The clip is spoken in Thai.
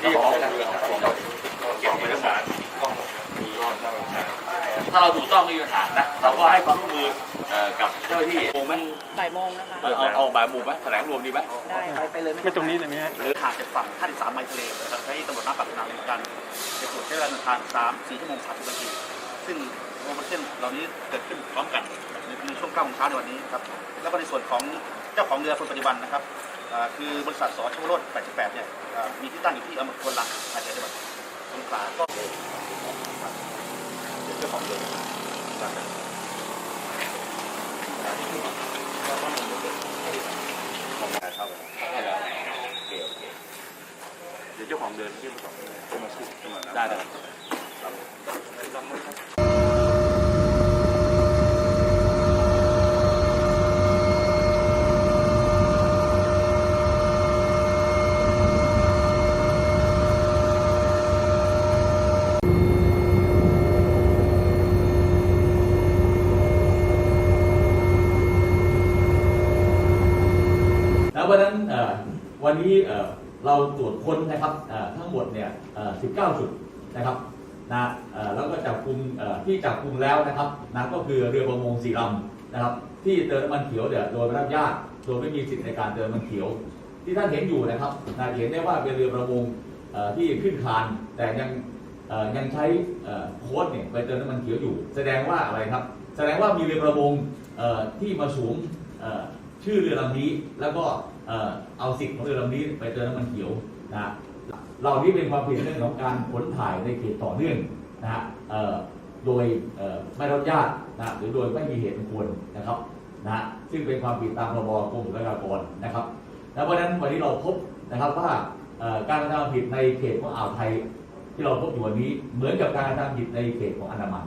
ที่ของถ้าเราถูกต้องไม่มีปัญหานะ เราก็ให้ความร่วมมือกับเจ้าที่โมมันบ่ายโมงนะคะเอาเอาบ่ายโมงไหมแถลงรวมดีไหมได้ไปเลยไม่ตรงนี้เลยไหมฮะหรือหางจากฝั่งท่าที่สามไมล์ทะเลเราใช้ตำรวจน้ำปักนาเลกันจะตรวจใช้เวลาเดินทางสามสี่ชั่วโมงสามสิบนาทีซึ่งโปรโมชั่นเหล่านี้เกิดขึ้นพร้อมกันในช่วงเก้าโมงเช้าในวันนี้ครับแล้วก็ในส่วนของเจ้าของเรือคนปัจจุบันนะครับ คือบริษัทสชวโรด88 เนี่ยอ่ามีที่ตั้งอยู่ที่อำเภอควนลังอาจจะจังหวัดสงขลาก็เจ้าของเรือนะครับของการเข้าไปให้แล้วโอเคโอเคเดี๋ยวเจ้าของเรือที่มาสอบจะมาพูดจะมาได้ ได้แล้ววันนั้นวันนี้เราตรวจค้นนะครับทั้งหมดเนี่ย19 จุดนะครับนะแล้วก็จับกลุ่มที่จับกลุ่มแล้วนะครับนะก็คือเรือประมงสีลำนะครับ ที่เติมน้ำมันเขียวเนี่ยโดยไม่รับญาตโดยไม่มีสิทธิ์ในการเติมน้ำมันเขียว ที่ท่านเห็นอยู่นะครับนะเห็นได้ว่าเป็นเรือประมงที่ขึ้นคานแต่ยังยังใช้โค้ดเนี่ยไปเติมน้ำมันเขียวอยู่ แสดงว่าอะไรครับ แสดงว่ามีเรือประมงที่มาสวมเอ่อ ชื่อเรือลำนี้ แล้วก็เอาสิทธิ์ของเรือลำนี้ไปเติมน้ำมันเขียวนะเหล่านี้เป็นความผิดเรื่องของการขนถ่ายในเขตต่อเนื่องนะฮะโดยไม่รับอนุญาตนะหรือโดยไม่มีเหตุอันควรนะครับนะฮะซึ่งเป็นความผิดตามพรบกรมศุลกากรนะครับแล้วเพราะฉะนั้นวันนี้เราพบนะครับว่าการกระทำผิดในเขตของอ่าวไทย ที่เราพบอยู่วันนี้เหมือนกับการกระทำผิดในเขตของอันดามัน